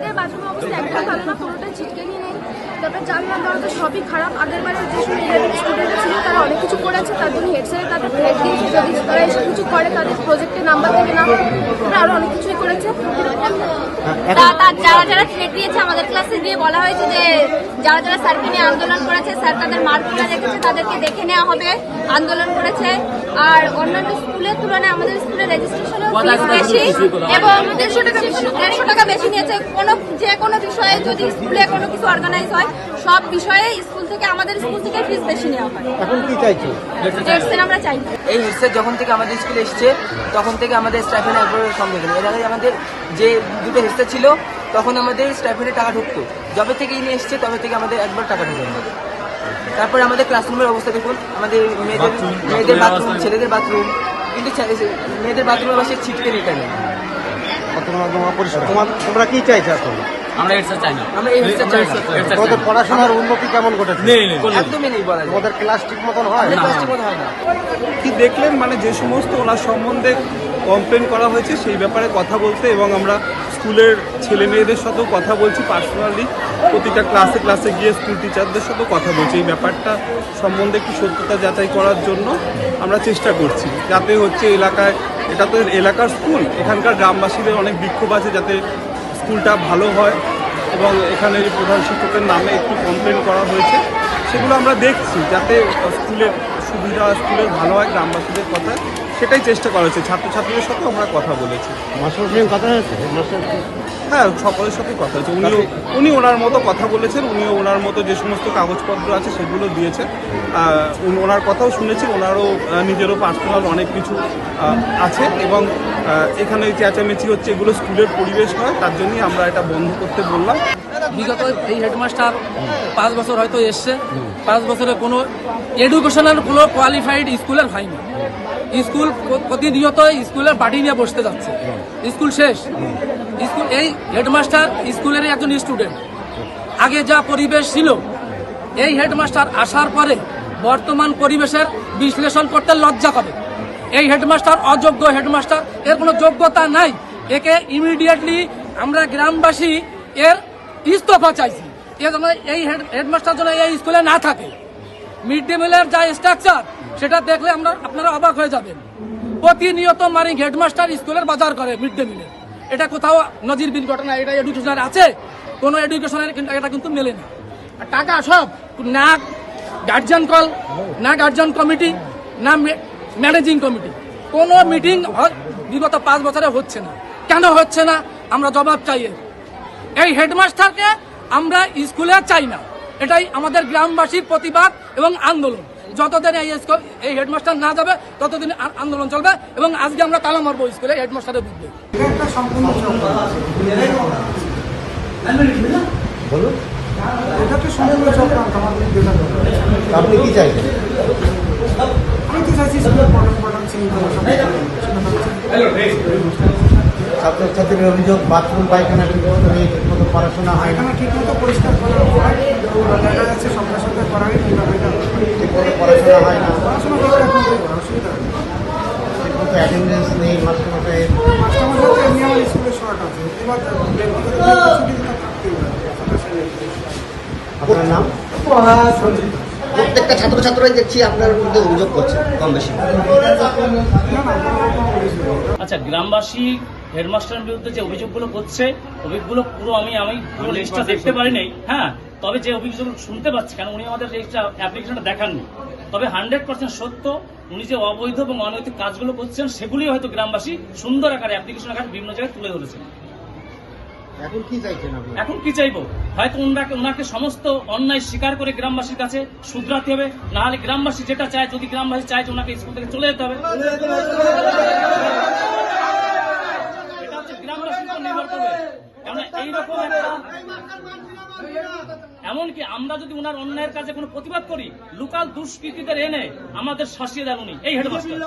এদের বাথরুমের অবস্থা একদম ভালো না পুরোটাই ছিটকে নিয়ে নেই। তারপরে জানলা দরজা সবই খারাপ। আগের বারে যে স্টুডেন্ট ছিল তারা অনেক কিছু করেছে তার জন্য হেড স্যার তাদের দিয়েছে যদি তারা এসব কিছু করে তাদের প্রজেক্টের নাম্বার থেকে না তারা আরও অনেক কিছুই করেছে। যারা যারা থ্রেট দিয়েছে আমাদের ক্লাসে দিয়ে বলা হয়েছে যে যারা যারা স্যারকে নিয়ে আন্দোলন করেছে স্যার তাদের মার্কগুলো রেখেছে তাদেরকে দেখে নেওয়া হবে আন্দোলন করেছে। আর অন্যান্য স্কুলের তুলনায় আমাদের স্কুলের রেজিস্ট্রেশনও বেশি এবং দেড়শো টাকা দেড়শো টাকা বেশি নিয়েছে। কোনো যে কোনো বিষয়ে যদি স্কুলে কোনো কিছু অর্গানাইজ হয় সব বিষয়ে স্কুল থেকে আমাদের স্কুল থেকে ফিস বেশি নেওয়া হয়। এখন কি চাইছো? আমরা চাই। না। এই হেডসেট যখন থেকে আমাদের স্কুলে এসছে তখন থেকে আমাদের স্টাইফেন্ড একবার কম দেখেনি এর আগে আমাদের যে দুটো হেডসেট ছিল তখন আমাদের স্টাইফেন্ডে টাকা ঢুকতো। যবে থেকে ইনি এসছে তবে থেকে আমাদের একবার টাকা ঢুকে আমাদের তারপরে আমাদের ক্লাসরুমের অবস্থা দেখুন। আমাদের মেয়েদের মেয়েদের বাথরুম ছেলেদের বাথরুম কিন্তু মেয়েদের বাথরুমের পাশে ছিটকে নিতে নেই। তোমার কি চাইছো এখন? আমরা এটা চাই না। আমরা এই হেডসেট চাই না। তোমাদের পড়াশোনার উন্নতি কেমন ঘটেছে? নেই নেই একদমই নেই বলা তোমাদের ক্লাস ঠিক মতন হয়? ঠিক হয় না। কি দেখলেন? মানে যে সমস্ত ওনার সম্বন্ধে কমপ্লেন করা হয়েছে সেই ব্যাপারে কথা বলতে এবং আমরা স্কুলের ছেলে মেয়েদের সাথেও কথা বলছি পার্সোনালি প্রতিটা ক্লাসে ক্লাসে গিয়ে স্কুল টিচারদের সাথেও কথা বলছি। এই ব্যাপারটা সম্বন্ধে একটু সত্যতা যাচাই করার জন্য আমরা চেষ্টা করছি। যাতে হচ্ছে এলাকায় এটা তো এলাকার স্কুল এখানকার গ্রামবাসীদের অনেক বিক্ষোভ আছে যাতে স্কুলটা ভালো হয় এবং এখানে যে প্রধান শিক্ষকের নামে একটু কমপ্লেন করা হয়েছে সেগুলো আমরা দেখছি যাতে স্কুলের সুবিধা স্কুলের ভালো হয় গ্রামবাসীদের কথা সেটাই চেষ্টা করা হয়েছে ছাত্রছাত্রীদের সাথেও আমরা কথা বলেছি। কথা হয়েছে? হ্যাঁ সকলের সাথে কথা হয়েছে। উনিও উনি ওনার মতো কথা বলেছেন উনিও ওনার মতো যে সমস্ত কাগজপত্র আছে সেগুলো দিয়েছে ওনার কথাও শুনেছি ওনারও নিজেরও পার্সোনাল অনেক কিছু আছে এবং এখানে চেঁচামেচি হচ্ছে, এগুলো স্কুলের পরিবেশ নয়, তার জন্যই আমরা এটা বন্ধ করতে বললাম। বিগত এই হেডমাস্টার পাঁচ বছর হয়তো এসছে, পাঁচ বছরে কোনো এডুকেশনাল কোনো কোয়ালিফাইড স্কুলের হয়নি। স্কুল প্র- প্রতিনিয়ত স্কুলের বাড়ি নিয়ে বসতে যাচ্ছে। স্কুল শেষ। স্কুল এই হেডমাস্টার স্কুলের একজন স্টুডেন্ট আগে যা পরিবেশ ছিল, এই হেডমাস্টার আসার পরে বর্তমান পরিবেশের বিশ্লেষণ করতে লজ্জা করে এই হেডমাস্টার অযোগ্য হেডমাস্টার, এর কোনো যোগ্যতা নাই। একে ইমিডিয়েটলি আমরা গ্রামবাসী এর ইস্তফা চাইছি। এ যেন এই হেডমাস্টার যেন এই স্কুলে না থাকে। মিড ডে মিলের যা স্ট্রাকচার সেটা দেখলে আমরা, আপনারা অবাক হয়ে যাবেন। প্রতিনিয়ত মারি হেডমাস্টার স্কুলের বাজার করে মিড ডে মিলের এটা কোথাও নজিরবিন ঘটনা, এটা এডুকেশনের আছে। কোনো এডুকেশনের কিন্তু, এটা কিন্তু মেলে না। টাকা সব, না গার্জিয়ান কল না গার্জিয়ান কমিটি না ম্যানেজিং কমিটি। কোনো মিটিং বিগত পাঁচ বছরে হচ্ছে না। কেন হচ্ছে না? আমরা জবাব চাই এই হেডমাস্টারকে আমরা স্কুলে চাই না। এটাই আমাদের গ্রামবাসীর প্রতিবাদ এবং আন্দোলন। যতদিন এই স্কুল- এই হেডমাস্টার না যাবে ততদিন আন্দোলন চলবে এবং আজকে আমরা তালা মারবো স্কুলে হেডমাস্টারের বিরুদ্ধে। বলুন। এটা তো সম্পূর্ণ চক্রান্ত আমাদের আপনি কি চাইছেন? ছাত্রছাত্রীর অভিযোগ বাথরুম পায়খানা ঠিক মতো নেই ঠিক মতো পড়াশোনা হয় না। এখানে ঠিক মতো পরিষ্কার করা হয় দেখা যাচ্ছে সঙ্গে সঙ্গে করা হয় পড়াশোনা হয় না। পড়াশোনা করে অসুবিধা অ্যাটেন্ডেন্স নেই। মাস্টারমশাইয়ের মাস্টারমশাই। এমনি আমার স্কুলে শর্ট আছে। এবার ব্যক্তিগত সুবিধা থাকতেই পারে আপনার নাম? সঞ্চিত প্রত্যেকটা ছাত্রছাত্রীরাই দেখছি আপনার বিরুদ্ধে অভিযোগ করছে, কম বেশি। অভিযোগ। আচ্ছা গ্রামবাসী, হেডমাস্টারের বিরুদ্ধে যে অভিযোগগুলো করছে, অভিযোগগুলো পুরো আমি আমি পুরো লিস্টটা দেখতে পারি নাই হ্যাঁ তবে যে অভিযোগগুলো শুনতে পাচ্ছি কারণ উনি আমাদের লিস্টটা অ্যাপ্লিকেশনটা দেখাননি? তবে হান্ড্রেড পার্সেন্ট সত্য, উনি যে অবৈধ এবং অনৈতিক কাজগুলো করছেন সেগুলি হয়তো গ্রামবাসী সুন্দর আকারে অ্যাপ্লিকেশন আকারে বিভিন্ন জায়গায় তুলে ধরেছেন। এখন কি চাইব? হয়তো ওনাকে সমস্ত অন্যায় স্বীকার করে গ্রামবাসীর কাছে শুধরাতে হবে। না হলে গ্রামবাসী যেটা চায়, যদি গ্রামবাসী চায় যে ওনাকে স্কুল থেকে চলে যেতে হবে। এমনকি আমরা যদি ওনার অন্যায়ের কাছে কোনো প্রতিবাদ করি, লোকাল দুষ্কৃতীদের এনে আমাদের শাসিয়ে দেন উনি। এই হেডমাস্টার